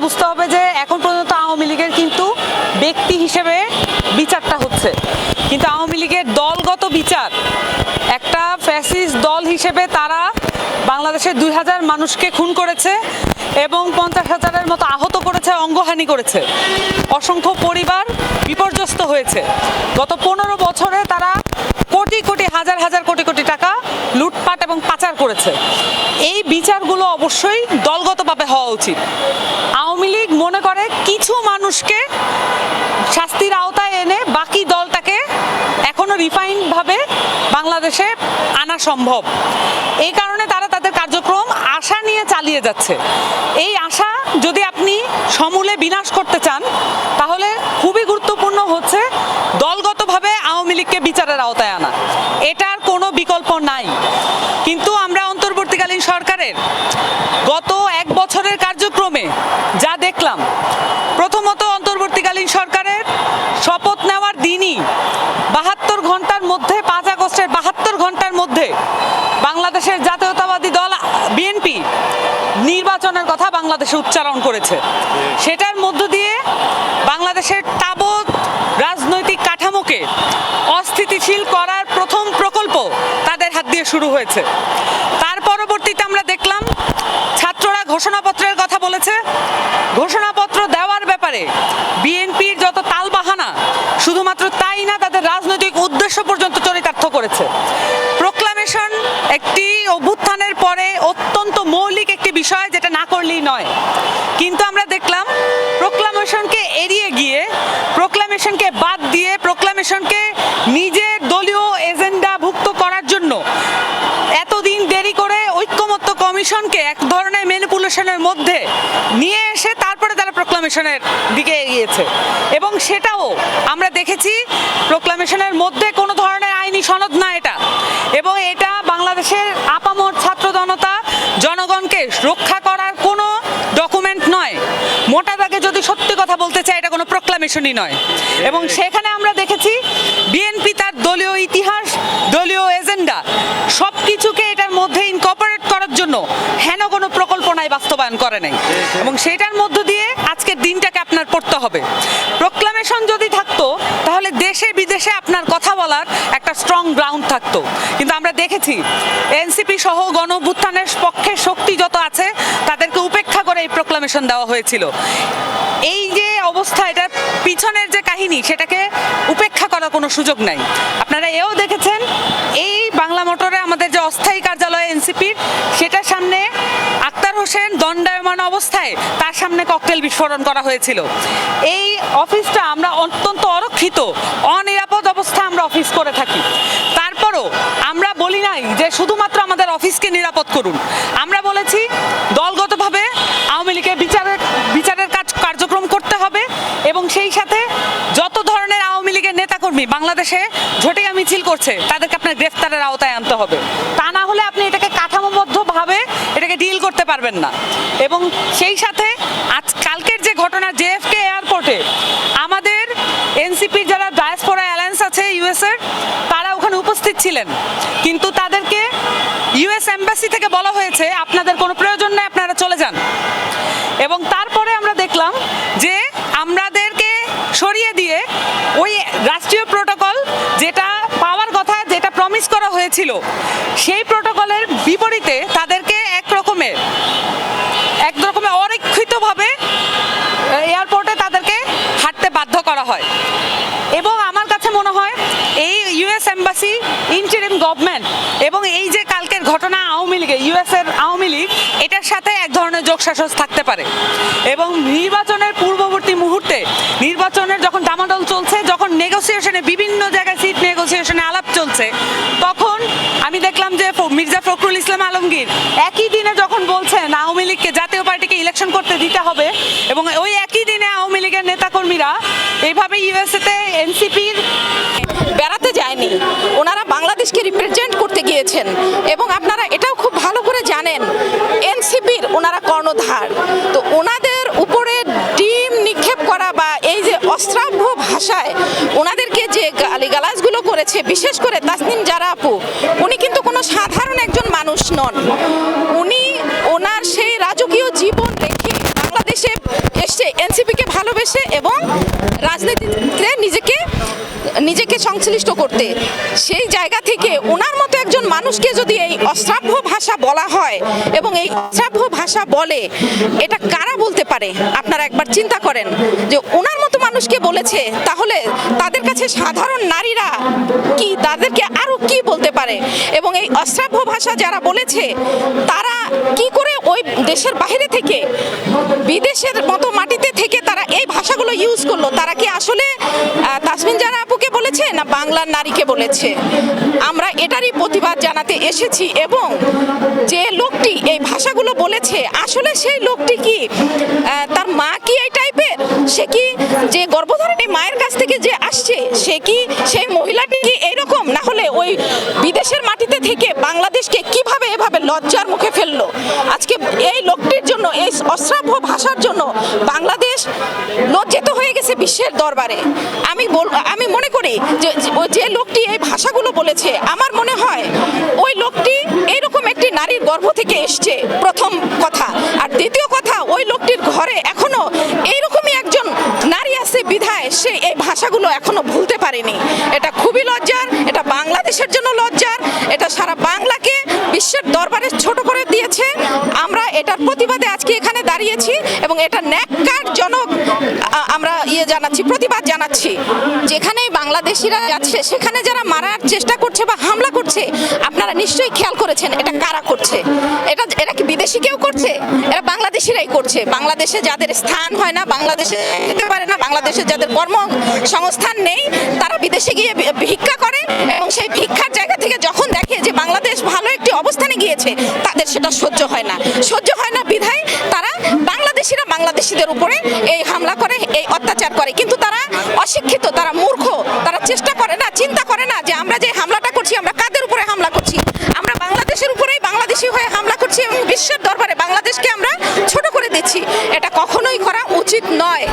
বুঝতে হবে যে এখন পর্যন্ত আওয়ামী লীগের কিন্তু ব্যক্তি হিসেবে বিচারটা হচ্ছে। কিন্তু আওয়ামী লীগের দলগত বিচার, একটা ফ্যাসিস্ট দল হিসেবে তারা বাংলাদেশের দুই হাজার মানুষকে খুন করেছে এবং পঞ্চাশ হাজারের মতো আহত করেছে, অঙ্গহানি করেছে। অসংখ্য পরিবার বিপর্যস্ত হয়েছে। গত পনেরো বছরে তারা কোটি কোটি, হাজার হাজার কোটি কোটি টাকা লুটপাট এবং পাচার করেছে। এই বিচারগুলো অবশ্যই দলগতভাবে হওয়া উচিত। আওয়ামী লীগ মনে করে কিছু মানুষকে শাস্তির আওতায় এনে বাকি দলটাকে এখনও রিফাইন্ড ভাবে বাংলাদেশে আনা সম্ভব। এই কারণে তারা তাদের কার্যক্রম আশা নিয়ে চালিয়ে যাচ্ছে। এই আশা যদি আপনি সমূলে বিনাশ করতে চান, তাহলে খুবই গুরুত্বপূর্ণ হচ্ছে দলগতভাবে আওয়ামী লীগকে বিচারের আওতায় আনা। এটার কোনো বিকল্প নাই। কিন্তু আমরা অন্তর্বর্তীকালীন সরকারের গত এক বছরের কার্যক্রমে যা দেখলাম। প্রথমত অন্তর্বর্তীকালীন সরকারের শপথ নেওয়ার দিনই বাহাত্তর ঘণ্টার মধ্যে, পাঁচ আগস্টের বাহাত্তর ঘণ্টার মধ্যে বাংলাদেশের জাতীয়তাবাদী দল বিএনপি নির্বাচনের কথা বাংলাদেশে উচ্চারণ করেছে। সেটার মধ্য দিয়ে বাংলাদেশের তাবৎ রাজনৈতিক কাঠামোকে অস্থিতিশীল করার প্রথম প্রকল্প তাদের হাত দিয়ে শুরু হয়েছে। তার পরবর্তীতে আমরা দেখলাম ছাত্ররা ঘোষণাপত্রের কথা বলেছে ঘোষণাপত্র দেওয়ার ব্যাপারে বিএনপির যত তালবাহানা শুধুমাত্র তাই না তাদের রাজনৈতিক উদ্দেশ্য পর্যন্ত চরিতার্থ করেছে। প্রোক্লামেশন একটি অভ্যুত্থানের পরে অত্যন্ত মৌলিক একটি বিষয় যেটা না করলেই নয়। কিন্তু আমরা দেখলাম প্রোক্লামেশনকে এড়িয়ে গিয়ে প্রোক্লামেশনকে বাদ দিয়ে প্রোক্লামেশনকে নিজের দলীয় এজেন্ডাভুক্ত করার জন্য এতদিন দেরি করে কমিশনকে এক ধরনের ম্যানিপুলেশনের মধ্যে নিয়ে এসে তারপরে তারা প্রক্লামেশনের দিকে এগিয়েছে। এবং সেটাও আমরা দেখেছি প্রোক্লামেশনের মধ্যে কোনো ধরনের আইনি সনদ না এটা। এবং এটা বাংলাদেশের আপামর ছাত্র জনতা, জনগণকে রক্ষা করার কোনো ডকুমেন্ট নয়। মোটা দাগে যদি সত্যি কথা বলতে চাই, এটা কোনো প্রক্লামেশনই নয়। এবং সেখানে আমরা দেখেছি বিএনপি তার দলীয় ইতিহাস, দলীয় এজেন্ডা সব কিছুকে এটার মধ্যে ইনকর্পোরেট জন্য হেন কোনো প্রকল্পনায় বাস্তবায়ন করে নাই। এবং সেটার মধ্য দিয়ে আজকের দিনটাকে আপনার পড়তে হবে। প্রোক্লামেশন যদি থাকতো, তাহলে দেশে বিদেশে আপনার কথা বলার একটা স্ট্রং গ্রাউন্ড থাকতো। কিন্তু আমরা দেখেছি এনসিপি সহ গণ অভ্যুত্থানের পক্ষে শক্তি যত আছে, তাদেরকে উপেক্ষা করে এই প্রোক্লামেশন দেওয়া হয়েছিল। এই যে অবস্থা, এটার পিছনের যে কাহিনী, সেটাকে উপেক্ষা করার কোনো সুযোগ নাই। আপনারা এও দেখেছেন, এই বাংলা মোটরে আমাদের যে অস্থায়ী কার্যালয় এনসিপির হোসেন দণ্ডায়মান অবস্থায় তার সামনে ককটেল বিস্ফোরণ করা হয়েছিল। এই অফিসটা আমরা অত্যন্ত অরক্ষিত, অনিরাপদ অবস্থা আমরা অফিস করে থাকি। তারপরও আমরা বলি নাই যে শুধুমাত্র আমাদের অফিসকে নিরাপদ করুন। আমরা বলেছি, দলগতভাবে আওয়ামী লীগের বিচারের বিচারের কাজ কার্যক্রম করতে হবে এবং সেই সাথে যত ধরনের আওয়ামী লীগের নেতাকর্মী বাংলাদেশে ঝটিয়া মিছিল করছে, তাদেরকে আপনার গ্রেফতারের আওতায় আনতে হবে। তা না হলে আপনি এটাকে কাঠামোবদ্ধভাবে এটাকে ডিল করতে পারবেন না। এবং সেই সাথে আজ কালকের যে ঘটনা জেএফকে এয়ারপোর্টে আমাদের এনসিপির যারা ডায়াসপোরা অ্যালায়েন্স আছে ইউএসের তারা ওখানে উপস্থিত ছিলেন। কিন্তু তাদেরকে ইউএস এম্বাসি থেকে বলা হয়েছে, আপনাদের কোনো প্রয়োজন নেই, আপনারা চলে যান। এবং তারপরে আমরা দেখলাম যে আমাদেরকে সরিয়ে দিয়ে ওই রাষ্ট্রীয় প্রোটোকল যেটা পাওয়ার কথা, যেটা প্রমিস করা হয়েছিল, সেই প্রোটোকলের বিপরীতে তাদেরকে এক রকমের এক রকমের অরক্ষিতভাবে এয়ারপোর্টে তাদেরকে হাঁটতে বাধ্য করা হয় এবং আমার কাছে মনে হয় এই ইউএস এম্বাসি ইন্টারিম গভর্নমেন্ট এবং এই যে কালকের ঘটনা আওয়ামী লীগে ইউএস এর আওয়ামী লীগ, এটার সাথে এক ধরনের যোগসাজশ থাকতে পারে। এবং নির্বাচনের পূর্ববর্তী মুহূর্তে, নির্বাচনের যখন দামাডল চলছে নেগোসিয়েশনে বিভিন্ন জায়গায় সিট নেগোসিয়েশনে আলাপ চলছে। তখন আমি দেখলাম যে মির্জা ফখরুল ইসলাম আলমগীর একই দিনে যখন বলছেন আওয়ামী লীগকে জাতীয় পার্টিকে ইলেকশন করতে দিতে হবে, এবং ওই একই দিনে আওয়ামী লীগের নেতাকর্মীরা এইভাবে ইউএসএতে এনসিপির বেড়াতে যায়নি। ওনারা বাংলাদেশকে রিপ্রেজেন্ট করতে গিয়েছেন, এবং আপনারা এটাও খুব ভালো করে জানেন এনসিপির ওনারা কর্ণধার। তো ওনাদের উপরে ডিম নিক্ষেপ করা বা এই যে অস্ত্রাভ্য ভাষায় ওনাদেরকে যে গালিগালাজগুলো করেছে, বিশেষ করে তাসনিম জারা আপু, উনি কিন্তু কোনো সাধারণ একজন মানুষ নন। উনি ওনার সেই রাজকীয় জীবন রেখে বাংলাদেশে ভালোবেসে এবং রাজনীতিতে নিজেকে নিজেকে সংশ্লিষ্ট করতে। সেই জায়গা থেকে ওনার মতো একজন মানুষকে যদি এই অশ্রাব্য ভাষা বলা হয় এবং এই অশ্রাব্য ভাষা বলে, এটা কারা বলতে পারে? আপনারা একবার চিন্তা করেন যে ওনার মতো মানুষকে বলেছে, তাহলে তাদের কাছে সাধারণ নারীরা কি, তাদেরকে আরও কি বলতে পারে? এবং এই অশ্রাব্য ভাষা যারা বলেছে, তারা কি করে ওই দেশের বাইরে থেকে বিদেশের মতো মাটিতে থেকে তারা এই ভাষাগুলো ইউজ করল, তারা কি আসলে তাসমিন জানা আপুকে বলেছে না বাংলার নারীকে বলেছে? আমরা এটারই প্রতিবাদ জানাতে এসেছি এবং যে লোকটি এই ভাষাগুলো বলেছে, আসলে সেই লোকটি কি তার মা কি এই টাইপের? সে কি যে গর্ভধারিণী মায়ের কাছ থেকে যে আসছে, সে কি সেই মহিলাটি কি এইরকম? না হলে ওই বিদেশের মাটিতে থেকে বাংলাদেশকে কীভাবে এভাবে লজ্জার মুখে ফেলল? আজকে এই লোকটির জন্য, এই অশ্রাব্য ভাষার জন্য বাংলাদেশ লজ্জিত বিশ্বের দরবারে। আমি বল, আমি মনে করি যে, যে- লোকটি এই ভাষাগুলো বলেছে, আমার মনে হয় ওই লোকটি এইরকম একটি নারীর গর্ভ থেকে এসছে, প্রথম কথা। আর দ্বিতীয় কথা, ওই লোকটির ঘরে এখনও এইরকমই একজন নারী আছে বিধায় সে এই ভাষাগুলো এখনও ভুলতে পারেনি। এটা খুবই লজ্জার, এটা বাংলাদেশের জন্য লজ্জার, এটা সারা বাংলাকে বিশ্বের দরবারে ছোট করে দিয়েছে। আমরা এটার প্রতিবাদে আজকে এখানে দাঁড়িয়েছি এবং এটা ইয়ে জানাচ্ছি, প্রতিবাদ জানাচ্ছি। যেখানেই বাংলাদেশিরা যাচ্ছে, সেখানে যারা মারার চেষ্টা করছে বা হামলা করছে, আপনারা নিশ্চয়ই খেয়াল করেছেন এটা কারা করছে। এটা এটা কি বিদেশি কেউ করছে? এটা বাংলাদেশিরাই করছে। বাংলাদেশে যাদের স্থান হয় না, বাংলাদেশে যেতে পারে না, বাংলাদেশে যাদের কর্ম সংস্থান নেই, তারা বিদেশে গিয়ে ভিক্ষা করে এবং সেই ভিক্ষার জায়গা থেকে যখন দেখে যে বাংলাদেশ ভালো একটি অবস্থানে গিয়েছে, তাদের সেটা সহ্য হয় না। সহ্য হয় না বিধায় তারা বাংলাদেশিরা বাংলাদেশিদের উপরে এই হামলা করে, এই অত্যাচার করে। কিন্তু তারা অশিক্ষিত, তারা মূর্খ, তারা চেষ্টা করে না, চিন্তা করে না যে আমরা যে হামলাটা করছি, আমরা কাদের উপরে হামলা করছি? আমরা বাংলাদেশের উপরেই বাংলাদেশি হয়ে হামলা করছি এবং বিশ্বের দরবারে বাংলাদেশকে আমরা ছোট করে দিচ্ছি। এটা কখনোই করা উচিত নয়।